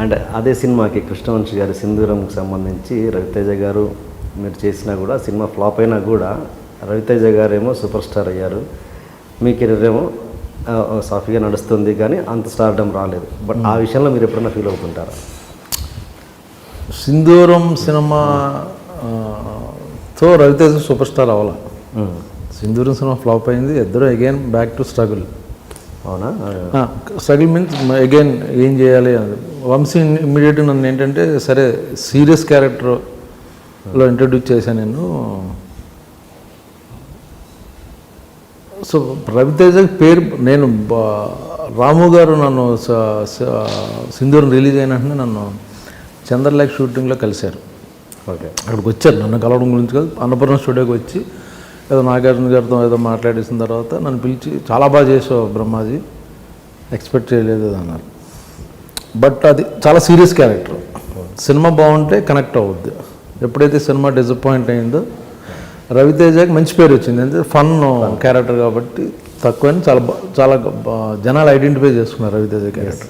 అంటే అదే సినిమాకి కృష్ణవంశి గారి సింధూరంకి సంబంధించి రవితేజ గారు మీరు చేసినా కూడా సినిమా ఫ్లాప్ అయినా కూడా రవితేజ గారేమో సూపర్ స్టార్ అయ్యారు. మీ కెరీర్ ఏమో సాఫీగా నడుస్తుంది కానీ అంత స్టార్డమ్ రాలేదు. బట్ ఆ విషయంలో మీరు ఎప్పుడైనా ఫీల్ అవుతుంటారా? సింధూరం సినిమా ఆ, తో రవితేజ సూపర్ స్టార్ అవ్వాల? ఉమ్. సింధూరం సినిమా ఫ్లాప్ అయింది. ఇద్దరు అగైన్ బ్యాక్ టు స్ట్రగుల్ అవునా? స్ట్రగుల్ మీన్స్ అగైన్ ఏం చేయాలి? అని వంశీ ఇమ్మీడియట్ నన్ను ఏంటంటే సరే సీరియస్ క్యారెక్టర్లో ఇంట్రడ్యూస్ చేశాను నేను. సో రవితేజ పేరు నేను బా- రాము గారు నన్ను సింధూరం రిలీజ్ అయిన వెంటనే నన్ను చంద్రలేఖ షూటింగ్లో కలిశారు. ఓకే. అక్కడికి వచ్చారు నన్ను కలవడం గురించి కాదు అన్నపూర్ణ స్టూడియోకి వచ్చి ఏదో నాగార్జున గారితో ఏదో మాట్లాడేసిన తర్వాత నన్ను పిలిచి చాలా బాగా చేసావు బ్రహ్మాజీ ఎక్స్పెక్ట్ చేయలేదు అన్నారు. బట్ అది చాలా సీరియస్ క్యారెక్టర్. సినిమా బాగుంటే కనెక్ట్ అవుద్ది. ఎప్పుడైతే సినిమా డిసప్పాయింట్ అయిందో రవితేజకి మంచి పేరు వచ్చింది. అంటే ఫన్ క్యారెక్టర్ కాబట్టి తక్కువని చాలా చాలా జనాలు ఐడెంటిఫై చేసుకున్నారు రవితేజ క్యారెక్టర్.